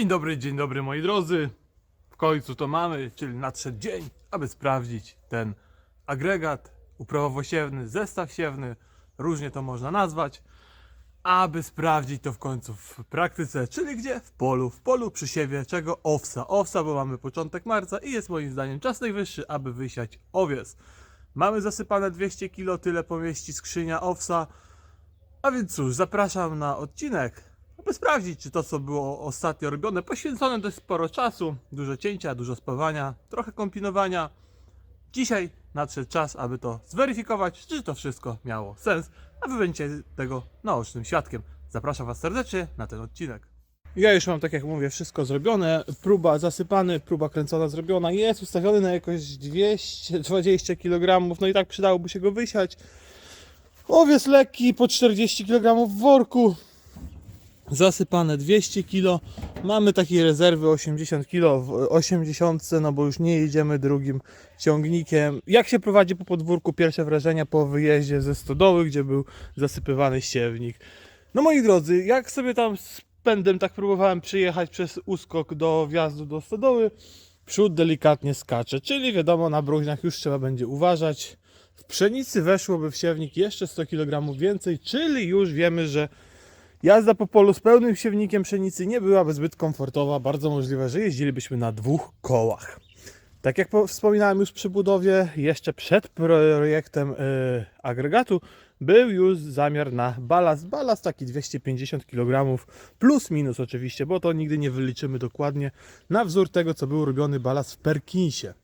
Dzień dobry, dzień dobry moi drodzy. W końcu to mamy, czyli nadszedł dzień, aby sprawdzić ten agregat uprawowo-siewny, zestaw siewny, różnie to można nazwać, aby sprawdzić to w końcu w praktyce, czyli gdzie? W polu, w polu przy siewie czego? Owsa. Owsa, bo mamy początek marca i jest moim zdaniem czas najwyższy, aby wysiać owies. Mamy zasypane 200 kg, tyle pomieści skrzynia owsa, a więc cóż, zapraszam na odcinek, aby sprawdzić, czy to, co było ostatnio robione, poświęcone dość sporo czasu, dużo cięcia, dużo spawania, trochę kombinowania. Dzisiaj nadszedł czas, aby to zweryfikować, czy to wszystko miało sens, a wy będziecie tego naocznym świadkiem. Zapraszam Was serdecznie na ten odcinek. Ja już mam, tak jak mówię, wszystko zrobione. Próba zasypany, próba kręcona zrobiona. Jest ustawiony na jakoś 220 kg. No i tak przydałoby się go wysiać. Owiec lekki po 40 kg w worku. Zasypane 200 kg. Mamy takiej rezerwy 80 kg w 80, no bo już nie jedziemy drugim ciągnikiem. Jak się prowadzi po podwórku? Pierwsze wrażenia po wyjeździe ze stodoły, gdzie był zasypywany siewnik. No moi drodzy, jak sobie tam z pędem tak próbowałem przyjechać przez uskok do wjazdu do stodoły, przód delikatnie skacze, czyli wiadomo na bruźniach już trzeba będzie uważać. W pszenicy weszłoby w siewnik jeszcze 100 kg więcej, czyli już wiemy, że jazda po polu z pełnym siewnikiem pszenicy nie byłaby zbyt komfortowa. Bardzo możliwe, że jeździlibyśmy na dwóch kołach. Tak jak po- wspominałem już przy budowie, jeszcze przed projektem y, agregatu, był już zamiar na balast. Balast taki 250 kg, plus minus oczywiście, bo to nigdy nie wyliczymy dokładnie, na wzór tego, co był robiony balast w Perkinsie.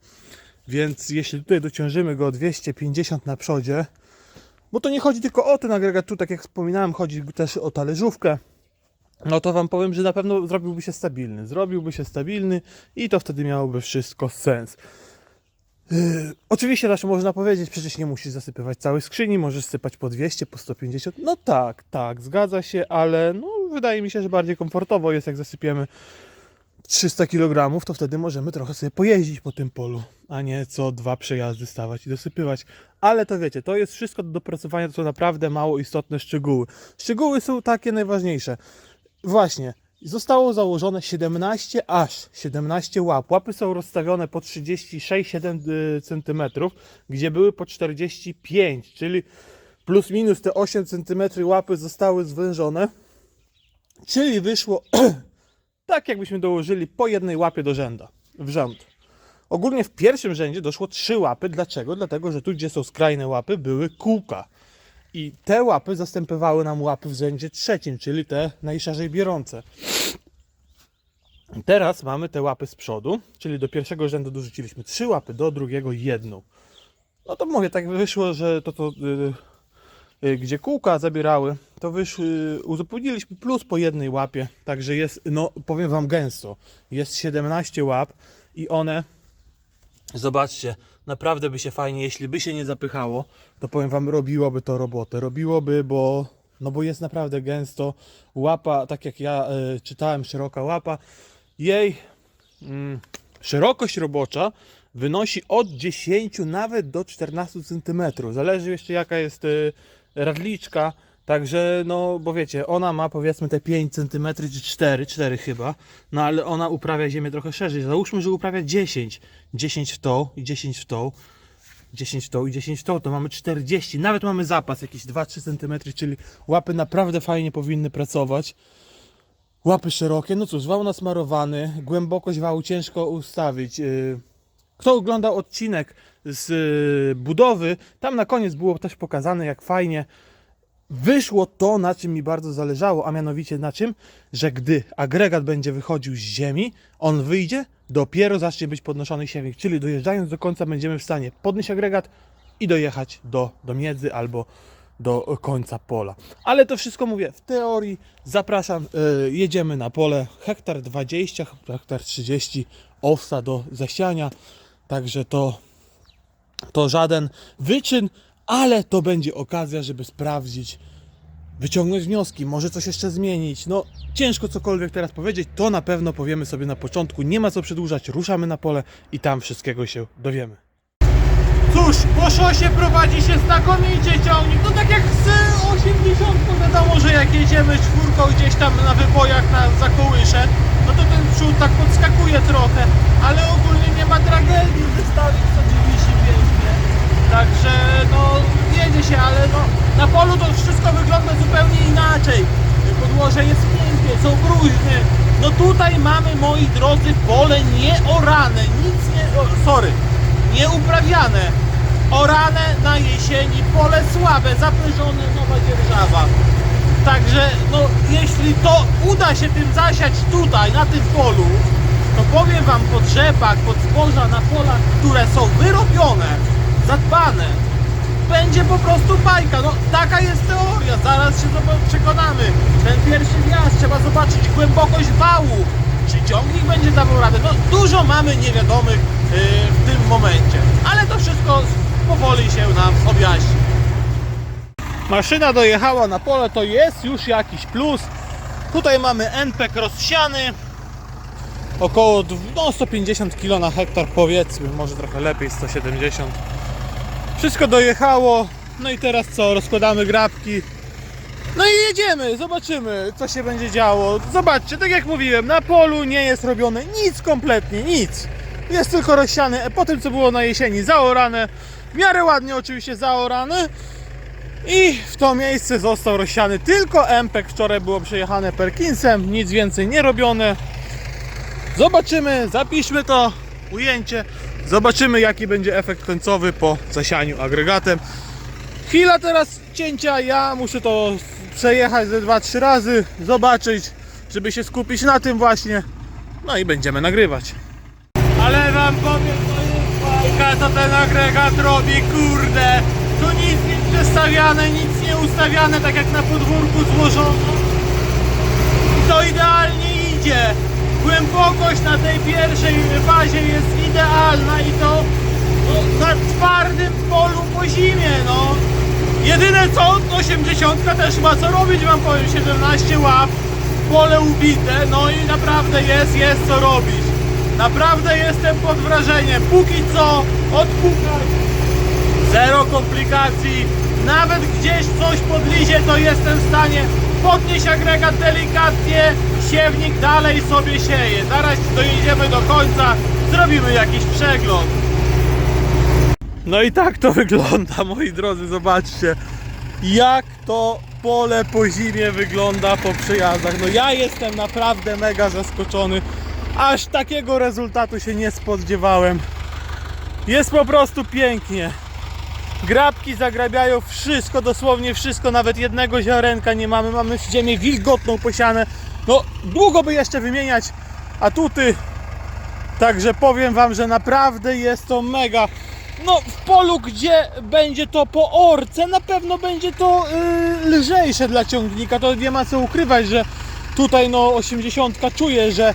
Więc jeśli tutaj dociążymy go o 250 na przodzie, bo to nie chodzi tylko o ten agregat, tu tak jak wspominałem, chodzi też o talerzówkę, no to Wam powiem, że na pewno zrobiłby się stabilny. Zrobiłby się stabilny i to wtedy miałoby wszystko sens. Yy, oczywiście też można powiedzieć, przecież nie musisz zasypywać całej skrzyni, możesz sypać po 200, po 150. No tak, tak, zgadza się, ale no, wydaje mi się, że bardziej komfortowo jest, jak zasypiemy 300 kg, to wtedy możemy trochę sobie pojeździć po tym polu, a nie co dwa przejazdy stawać i dosypywać. Ale to wiecie, to jest wszystko do dopracowania, to są naprawdę mało istotne szczegóły. Szczegóły są takie najważniejsze. Właśnie, zostało założone 17 aż 17 łap. Łapy są rozstawione po 36-7 cm, gdzie były po 45, czyli plus minus te 8 cm łapy zostały zwężone. Czyli wyszło tak, jakbyśmy dołożyli po jednej łapie do rzęda, w rząd. Ogólnie w pierwszym rzędzie doszło trzy łapy. Dlaczego? Dlatego, że tu, gdzie są skrajne łapy, były kółka. I te łapy zastępowały nam łapy w rzędzie trzecim, czyli te najszerzej biorące. Teraz mamy te łapy z przodu, czyli do pierwszego rzędu dorzuciliśmy trzy łapy, do drugiego jedną. No to mówię, tak wyszło, że to, y, y, gdzie kółka zabierały, to wyszły, uzupełniliśmy plus po jednej łapie, także jest, no powiem Wam gęsto, jest 17 łap i one, zobaczcie, naprawdę by się fajnie, jeśli by się nie zapychało, to powiem Wam, robiłoby to robotę, robiłoby, bo, no bo jest naprawdę gęsto, łapa, tak jak ja y, czytałem, szeroka łapa, jej mm, szerokość robocza wynosi od 10 nawet do 14 cm. Zależy jeszcze jaka jest y, radliczka. Także, no, bo wiecie, ona ma powiedzmy te 5 cm czy 4, 4 chyba, no ale ona uprawia ziemię trochę szerzej. Załóżmy, że uprawia 10, 10 w tą i 10 w tą, 10 w tą i 10 w tą, to mamy 40, nawet mamy zapas jakieś 2-3 cm, czyli łapy naprawdę fajnie powinny pracować. Łapy szerokie, no cóż, wał nasmarowany, głębokość wału ciężko ustawić. Yy, Kto oglądał odcinek z yy, budowy, tam na koniec było też pokazane, jak fajnie wyszło to, na czym mi bardzo zależało, a mianowicie na czym, że gdy agregat będzie wychodził z ziemi, on wyjdzie, dopiero zacznie być podnoszony siewnik, czyli dojeżdżając do końca będziemy w stanie podnieść agregat i dojechać do, do miedzy albo do końca pola. Ale to wszystko mówię w teorii. Zapraszam, y, jedziemy na pole. Hektar 20, hektar 30 owsa do zasiania. Także to, to żaden wyczyn, ale to będzie okazja, żeby sprawdzić, wyciągnąć wnioski, może coś jeszcze zmienić. No, ciężko cokolwiek teraz powiedzieć, to na pewno powiemy sobie na początku. Nie ma co przedłużać, ruszamy na pole i tam wszystkiego się dowiemy. Cóż, po szosie prowadzi się znakomicie ciągnik. No tak jak z 80 wiadomo, że jak jedziemy czwórką gdzieś tam na wybojach na zakołysze, no to ten podskakuje trochę, ale ogólnie nie ma tragedii wystawić co 95, nie? Także no jedzie się, ale no na polu to wszystko wygląda zupełnie inaczej. Podłoże jest pięknie, są gruźny. No tutaj mamy, moi drodzy, pole nieorane, nic nie, sorry, nieuprawiane. Orane na jesieni, pole słabe, zapyżone, nowa dzierżawa. Także no, jeśli to uda się tym zasiać tutaj, na tym polu, to powiem Wam pod rzepak, pod zboża na polach, które są wyrobione, zadbane, będzie po prostu bajka. No taka jest teoria, zaraz się przekonamy. Ten pierwszy wjazd, trzeba zobaczyć głębokość wału. Czy ciągnik będzie dawał radę? No dużo mamy niewiadomych yy, w tym momencie. Ale to wszystko powoli się nam objaśni. Maszyna dojechała na pole, to jest już jakiś plus. Tutaj mamy NPK rozsiany. Około no, 150 kg na hektar powiedzmy, może trochę lepiej 170. Wszystko dojechało. No i teraz co? Rozkładamy grabki. No i jedziemy, zobaczymy co się będzie działo. Zobaczcie, tak jak mówiłem, na polu nie jest robione nic kompletnie, nic. Jest tylko rozsiane, po tym co było na jesieni zaorane, w miarę ładnie oczywiście zaorane. I w to miejsce został rozsiany tylko MPEK. Wczoraj było przejechane Perkinsem, nic więcej nie robione. Zobaczymy, zapiszmy to ujęcie. Zobaczymy jaki będzie efekt końcowy po zasianiu agregatem. Chwila teraz cięcia, ja muszę to przejechać ze 2-3 razy, zobaczyć, żeby się skupić na tym właśnie. No i będziemy nagrywać. Ale wam powiem, to jest co ten agregat robi, kurde. Tu nic nie przestawiane, nic nie ustawiane, tak jak na podwórku złożono. I to idealnie idzie. Głębokość na tej pierwszej bazie jest idealna i to no, na twardym polu po zimie, no. Jedyne co, 80 też ma co robić, wam powiem, 17 łap, pole ubite, no i naprawdę jest, jest co robić. Naprawdę jestem pod wrażeniem. Póki co odpukać, zero komplikacji. Nawet gdzieś coś podlizie, to jestem w stanie podnieść agregat delikatnie, siewnik dalej sobie sieje. Zaraz dojedziemy do końca, zrobimy jakiś przegląd. No i tak to wygląda, moi drodzy, zobaczcie. Jak to pole po zimie wygląda po przejazdach. No ja jestem naprawdę mega zaskoczony. Aż takiego rezultatu się nie spodziewałem. Jest po prostu pięknie. Grabki zagrabiają wszystko, dosłownie wszystko, nawet jednego ziarenka nie mamy. Mamy ziemię wilgotną posiane. No, długo by jeszcze wymieniać atuty. Także powiem Wam, że naprawdę jest to mega. No, w polu, gdzie będzie to po orce, na pewno będzie to yy, lżejsze dla ciągnika. To nie ma co ukrywać, że tutaj no 80 czuje, że,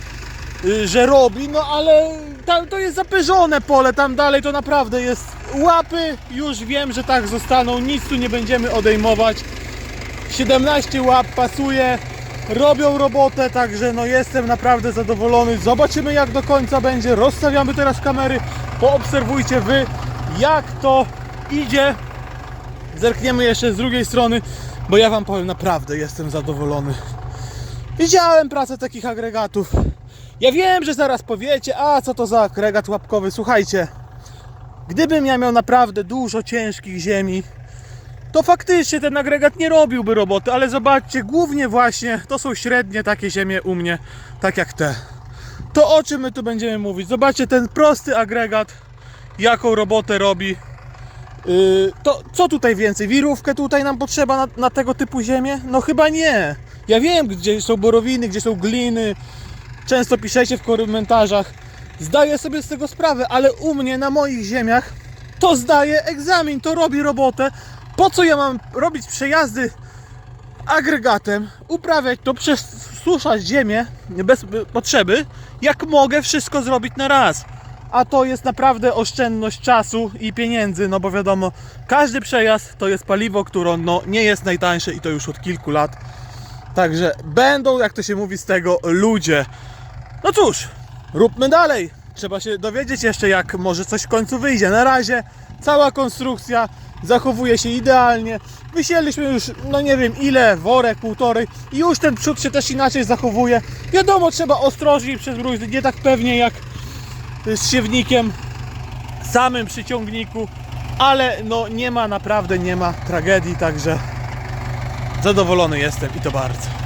yy, że robi, no ale tam to jest zapyżone pole, tam dalej to naprawdę jest łapy. Już wiem, że tak zostaną, nic tu nie będziemy odejmować. 17 łap pasuje, robią robotę, także no jestem naprawdę zadowolony. Zobaczymy jak do końca będzie. Rozstawiamy teraz kamery, poobserwujcie wy jak to idzie. Zerkniemy jeszcze z drugiej strony, bo ja wam powiem naprawdę jestem zadowolony. Widziałem pracę takich agregatów. Ja wiem, że zaraz powiecie, a co to za agregat łapkowy. Słuchajcie, gdybym ja miał naprawdę dużo ciężkich ziemi, to faktycznie ten agregat nie robiłby roboty, ale zobaczcie, głównie właśnie to są średnie takie ziemie u mnie, tak jak te. To o czym my tu będziemy mówić? Zobaczcie ten prosty agregat, jaką robotę robi. Yy, to co tutaj więcej? Wirówkę tutaj nam potrzeba na, na tego typu ziemię? No chyba nie. Ja wiem, gdzie są borowiny, gdzie są gliny. Często piszecie w komentarzach. Zdaję sobie z tego sprawę, ale u mnie na moich ziemiach to zdaje egzamin, to robi robotę. Po co ja mam robić przejazdy agregatem, uprawiać to, przesuszać ziemię bez potrzeby, jak mogę wszystko zrobić na raz. A to jest naprawdę oszczędność czasu i pieniędzy, no bo wiadomo, każdy przejazd to jest paliwo, które no, nie jest najtańsze i to już od kilku lat. Także będą, jak to się mówi z tego, ludzie. No cóż, róbmy dalej. Trzeba się dowiedzieć jeszcze, jak może coś w końcu wyjdzie. Na razie cała konstrukcja zachowuje się idealnie. Wysieliśmy już, no nie wiem ile, worek, półtorej i już ten przód się też inaczej zachowuje. Wiadomo, trzeba ostrożniej przez mróz, nie tak pewnie jak z siewnikiem samym przy ciągniku, ale no nie ma, naprawdę nie ma tragedii, także zadowolony jestem i to bardzo.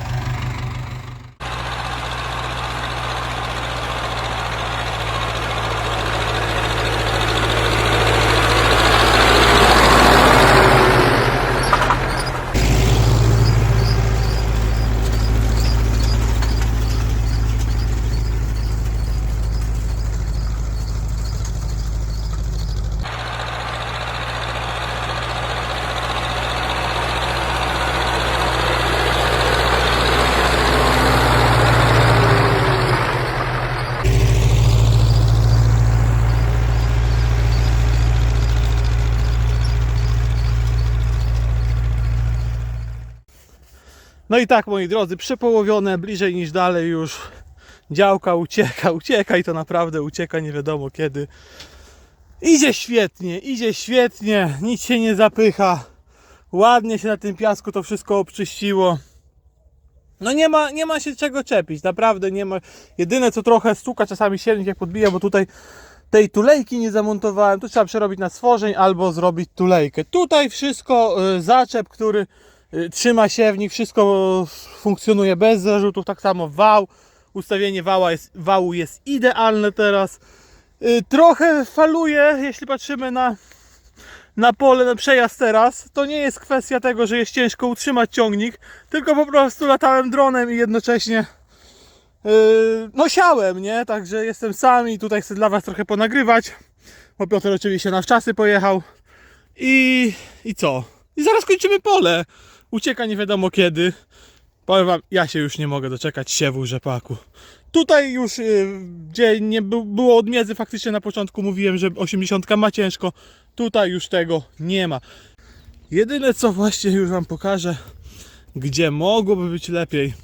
No i tak, moi drodzy, przepołowione, bliżej niż dalej już. Działka ucieka, ucieka i to naprawdę ucieka nie wiadomo kiedy. Idzie świetnie, idzie świetnie, nic się nie zapycha. Ładnie się na tym piasku to wszystko obczyściło. No nie ma, nie ma się czego czepić, naprawdę nie ma. Jedyne co trochę stuka czasami silnik jak podbija, bo tutaj tej tulejki nie zamontowałem. Tu trzeba przerobić na stworzeń albo zrobić tulejkę. Tutaj wszystko, y, zaczep, który y, trzyma siewnik, wszystko funkcjonuje bez zarzutów. Tak samo wał, ustawienie wała jest, wału jest idealne teraz. Y, Trochę faluje, jeśli patrzymy na, na pole, na przejazd teraz. To nie jest kwestia tego, że jest ciężko utrzymać ciągnik, tylko po prostu latałem dronem i jednocześnie Yy, no siałem, nie? Także jestem sam i tutaj chcę dla Was trochę ponagrywać. Bo Piotr oczywiście na wczasy pojechał. I, I co? I zaraz kończymy pole. Ucieka nie wiadomo kiedy. Powiem Wam, ja się już nie mogę doczekać siewu rzepaku. Tutaj już, yy, gdzie nie było odmiedzy, faktycznie na początku mówiłem, że 80 ma ciężko. Tutaj już tego nie ma. Jedyne co właśnie już Wam pokażę, gdzie mogłoby być lepiej,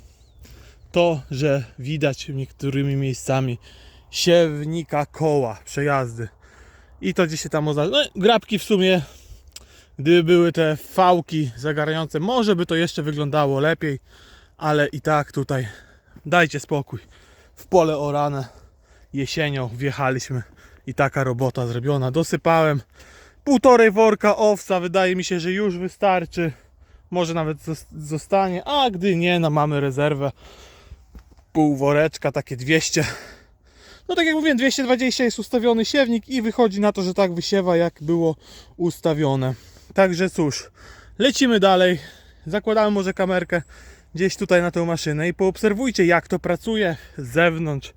to, że widać niektórymi miejscami siewnika koła, przejazdy. I to gdzieś się tam oznacza. No, grabki w sumie, gdyby były te fałki zagarniające, może by to jeszcze wyglądało lepiej, ale i tak tutaj dajcie spokój. W pole orane jesienią wjechaliśmy i taka robota zrobiona. Dosypałem półtorej worka owca, wydaje mi się, że już wystarczy. Może nawet zos- zostanie, a gdy nie, no mamy rezerwę pół woreczka, takie 200. No tak jak mówiłem, 220 jest ustawiony siewnik i wychodzi na to, że tak wysiewa jak było ustawione. Także cóż, lecimy dalej. Zakładamy może kamerkę gdzieś tutaj na tę maszynę i poobserwujcie jak to pracuje z zewnątrz.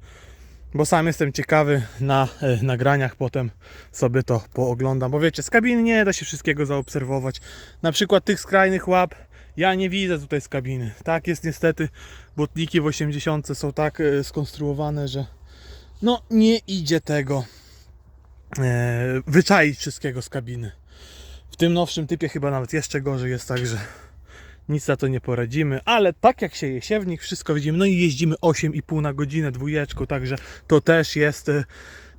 Bo sam jestem ciekawy na e, nagraniach, potem sobie to pooglądam. Bo wiecie, z kabiny nie da się wszystkiego zaobserwować. Na przykład tych skrajnych łap ja nie widzę tutaj z kabiny. Tak jest niestety, botniki w 80 są tak e, skonstruowane, że no nie idzie tego e, wyczaić wszystkiego z kabiny. W tym nowszym typie chyba nawet jeszcze gorzej jest tak, że nic na to nie poradzimy, ale tak jak się je siewnik, wszystko widzimy. No i jeździmy 8,5 na godzinę dwójeczką, także to też jest e,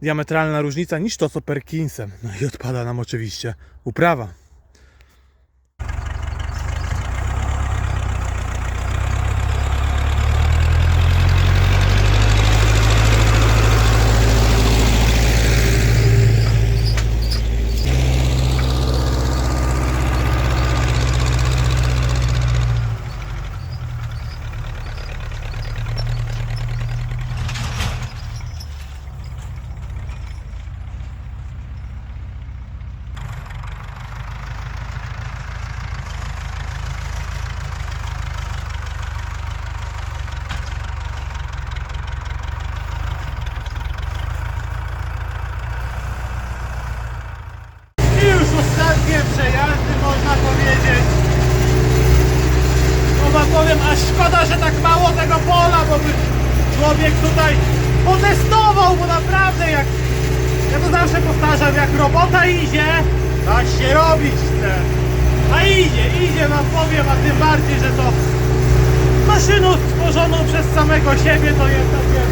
diametralna różnica niż to co Perkinsem. No i odpada nam oczywiście uprawa. I już ostatnie przejazdy można powiedzieć. No wam aż szkoda, że tak mało tego pola, bo by człowiek tutaj potestował, bo naprawdę jak ja to zawsze powtarzam, jak robota idzie, tak się robić chce. A idzie, idzie wam powiem, a tym bardziej, że to maszyną stworzoną przez samego siebie to jest takie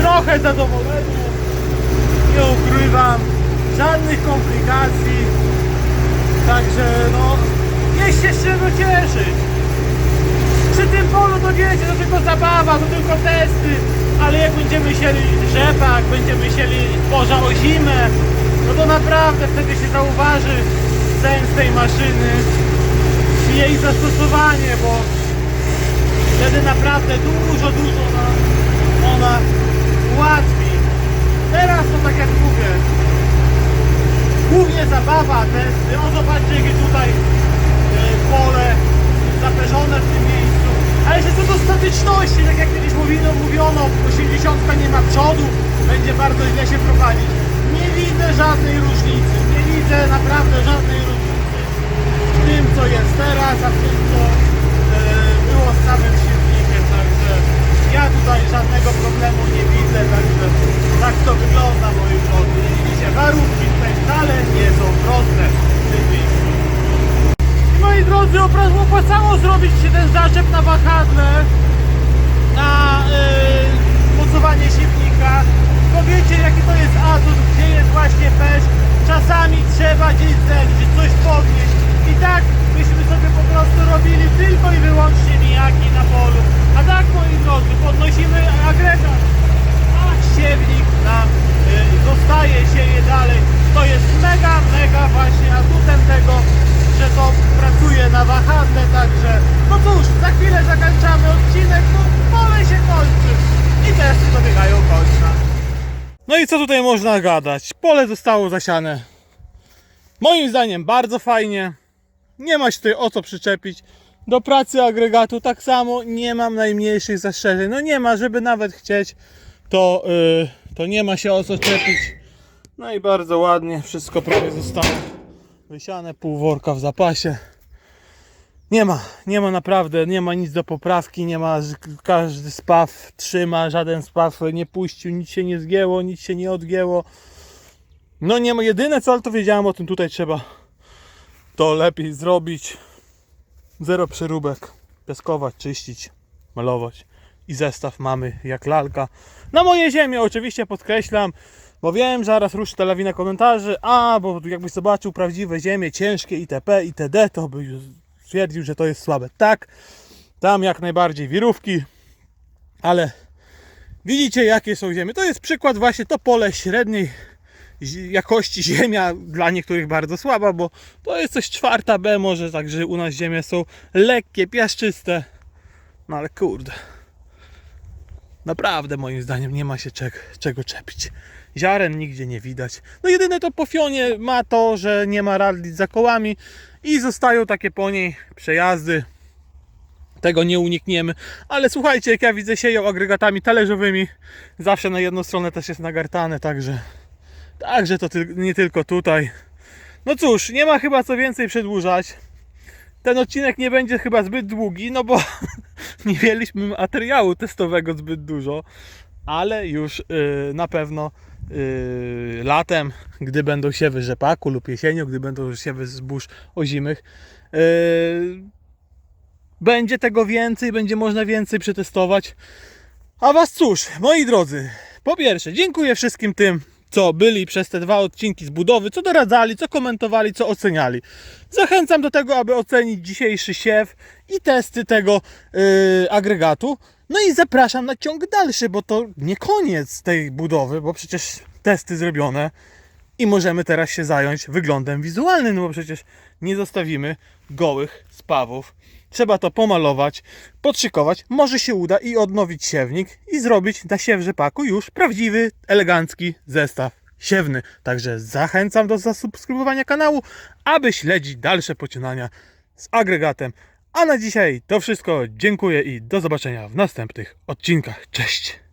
trochę zadowolenie. Nie ukrywam, żadnych komplikacji. Także no, jest się z czego cieszyć. Przy tym polu to wiecie, to tylko zabawa, to tylko testy, ale jak będziemy sieli rzepak, będziemy sieli zboża o zimę, no to naprawdę wtedy się zauważy sens tej maszyny i jej zastosowanie, bo wtedy naprawdę dużo, dużo ona, ona ułatwi. Teraz to tak jak mówię, głównie zabawa, testy, o zobaczcie jakie tutaj e, pole zaperzone w tym miejscu. Ale jeszcze co do statyczności, tak jak kiedyś mówino, mówiono, 80 nie ma przodu, będzie bardzo źle się prowadzić. Nie widzę żadnej różnicy, nie widzę naprawdę żadnej różnicy w tym co jest teraz, a w tym co e, było z samym silnikiem, także ja tutaj żadnego problemu nie widzę, także tak to wygląda moi drodzy. Widzicie, warunki tutaj wcale nie są proste w tym miejscu. I moi drodzy, opłacało zrobić się ten zaczep na wahadle na yy, mocowanie silnika. Bo wiecie jaki to jest atut, gdzie jest właśnie pesz. Czasami trzeba gdzieś zerwać, coś podnieść. I tak byśmy sobie po prostu robili tylko i wyłącznie nijaki na polu. A tak moi drodzy, podnosimy agregat, a siewnik nam y, zostaje, sieje dalej. To jest mega, mega właśnie atutem tego, że to pracuje na wahadle, także no cóż, za chwilę zakończamy odcinek, no pole się kończy i testy dobiegają końca. No i co tutaj można gadać? Pole zostało zasiane. Moim zdaniem bardzo fajnie. Nie ma się tutaj o co przyczepić. Do pracy agregatu tak samo nie mam najmniejszych zastrzeżeń. No nie ma, żeby nawet chcieć, to, yy, to nie ma się o co czepić. No i bardzo ładnie wszystko prawie zostało wysiane, pół worka w zapasie. Nie ma, nie ma naprawdę, nie ma nic do poprawki, nie ma, każdy spaw trzyma, żaden spaw nie puścił, nic się nie zgięło, nic się nie odgięło. No nie ma, jedyne co, ale to wiedziałem o tym, tutaj trzeba to lepiej zrobić. Zero przeróbek, piaskować, czyścić, malować. I zestaw mamy jak lalka. Na moje ziemię oczywiście podkreślam, bo wiem, zaraz ruszy ta lawina komentarzy, a bo jakbyś zobaczył prawdziwe ziemie, ciężkie itp. itd. to by stwierdził, że to jest słabe. Tak, tam jak najbardziej wirówki, ale widzicie jakie są ziemie. To jest przykład właśnie to pole średniej jakości ziemia, dla niektórych bardzo słaba, bo to jest coś czwarta B może, także u nas ziemie są lekkie, piaszczyste. No ale kurde. Naprawdę moim zdaniem nie ma się czego czepić. Ziaren nigdzie nie widać. No jedyne to po fionie ma to, że nie ma radlic za kołami i zostają takie po niej przejazdy. Tego nie unikniemy. Ale słuchajcie, jak ja widzę sieją agregatami talerzowymi, zawsze na jedną stronę też jest nagartane, także także to tyl- nie tylko tutaj. No cóż, nie ma chyba co więcej przedłużać. Ten odcinek nie będzie chyba zbyt długi, no bo nie mieliśmy materiału testowego zbyt dużo, ale już y, na pewno y, latem, gdy będą siewy rzepaku lub jesienią, gdy będą siewy zbóż ozimych, y, będzie tego więcej, będzie można więcej przetestować. A was cóż, moi drodzy, po pierwsze, dziękuję wszystkim tym, co byli przez te dwa odcinki z budowy, co doradzali, co komentowali, co oceniali. Zachęcam do tego, aby ocenić dzisiejszy siew i testy tego yy, agregatu. No i zapraszam na ciąg dalszy, bo to nie koniec tej budowy, bo przecież testy zrobione i możemy teraz się zająć wyglądem wizualnym, no bo przecież nie zostawimy gołych spawów. Trzeba to pomalować, podszykować, może się uda i odnowić siewnik i zrobić na siew rzepaku już prawdziwy, elegancki zestaw siewny. Także zachęcam do zasubskrybowania kanału, aby śledzić dalsze poczynania z agregatem. A na dzisiaj to wszystko. Dziękuję i do zobaczenia w następnych odcinkach. Cześć!